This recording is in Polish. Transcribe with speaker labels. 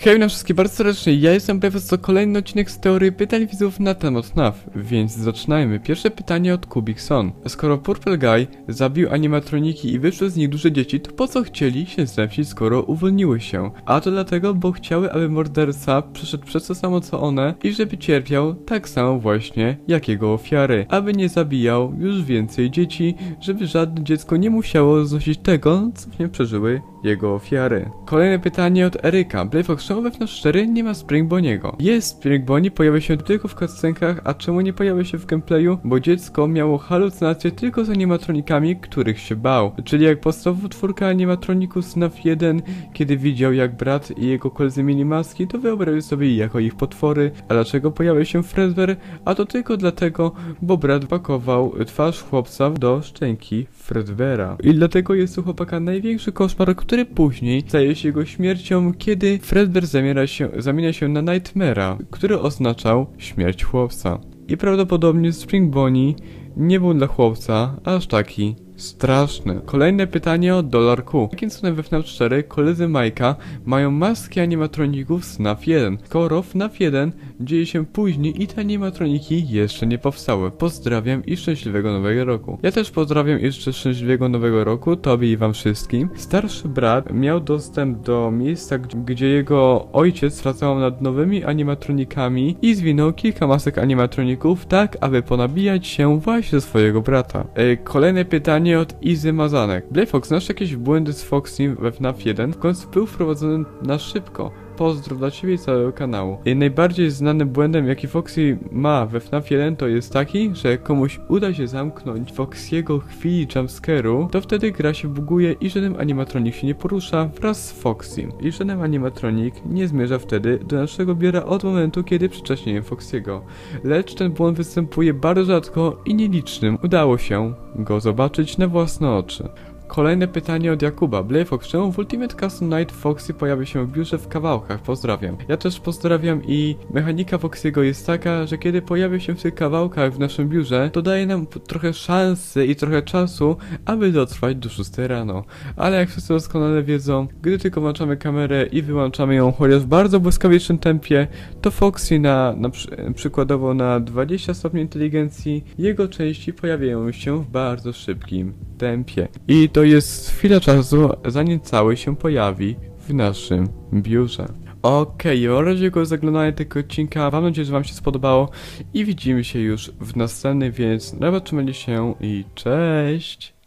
Speaker 1: Hej na wszystkich bardzo serdecznie, ja jestem Pewus, to kolejny odcinek z teorii pytań widzów na temat FNAF, więc zaczynajmy. Pierwsze pytanie od Kubikson. Skoro Purple Guy zabił animatroniki i wyszły z nich duże dzieci, to po co chcieli się zemścić, skoro uwolniły się? A to dlatego, bo chciały, aby morderca przeszedł przez to samo co one i żeby cierpiał tak samo właśnie jak jego ofiary. Aby nie zabijał już więcej dzieci, żeby żadne dziecko nie musiało znosić tego, co nie przeżyły jego ofiary. Kolejne pytanie od Eryka. Playfox, czemu we FNAF 4 nie ma Spring Bonniego? Jest Spring Bonnie, pojawia się tylko w cutscenkach, a czemu nie pojawia się w gameplayu? Bo dziecko miało halucynacje tylko z animatronikami, których się bał. Czyli jak podstawowa czwórka animatroników z FNAF 1, kiedy widział jak brat i jego koledzy mieli maski, to wyobraził sobie jako ich potwory. A dlaczego pojawia się Fredbear? A to tylko dlatego, bo brat pakował twarz chłopca do szczęki Fredbeara. I dlatego jest u chłopaka największy koszmar, który później staje się jego śmiercią, kiedy Fredbear zamiera się, zamienia się na Nightmare'a, który oznaczał śmierć chłopca. I prawdopodobnie Spring Bonnie nie był dla chłopca aż taki straszny. Kolejne pytanie od Dollar Q. Jakim cudem we FNAF 4 koledzy Majka mają maski animatroników z FNAF 1? Skoro FNAF 1 dzieje się później i te animatroniki jeszcze nie powstały. Pozdrawiam i szczęśliwego nowego roku. Ja też pozdrawiam jeszcze szczęśliwego nowego roku tobie i wam wszystkim. Starszy brat miał dostęp do miejsca, gdzie jego ojciec pracował nad nowymi animatronikami i zwinął kilka masek animatroników tak, aby ponabijać się właśnie swojego brata. Kolejne pytanie od Izy Mazanek. Blayfox, znasz jakieś błędy z Foxy we FNAF 1? W końcu był wprowadzony na szybko. Pozdrow dla Ciebie i całego kanału. I najbardziej znanym błędem, jaki Foxy ma we FNAF 1 to jest taki, że komuś uda się zamknąć Foxy'ego chwili jumpscare'u, to wtedy gra się buguje i żaden animatronik się nie porusza wraz z Foxy. I żaden animatronik nie zmierza wtedy do naszego biura od momentu, kiedy przycześniłem Foxy'ego. Lecz ten błąd występuje bardzo rzadko i nielicznym udało się go zobaczyć na własne oczy. Kolejne pytanie od Jakuba. Blayfox, czemu w Ultimate Custom Night Foxy pojawia się w biurze w kawałkach? Pozdrawiam. Ja też pozdrawiam i mechanika Foxy'ego jest taka, że kiedy pojawia się w tych kawałkach w naszym biurze, to daje nam trochę szansy i trochę czasu, aby dotrwać do 6 rano. Ale jak wszyscy doskonale wiedzą, gdy tylko włączamy kamerę i wyłączamy ją chociaż w bardzo błyskawicznym tempie, to Foxy na, na przy, przykładowo na 20 stopni inteligencji, jego części pojawiają się w bardzo szybkim tempie. I to jest chwila czasu, zanim cały się pojawi w naszym biurze. Okej, okay, razie go zaglądania tego odcinka. Mam nadzieję, że Wam się spodobało i widzimy się już w następnym, więc zobaczymy się i cześć!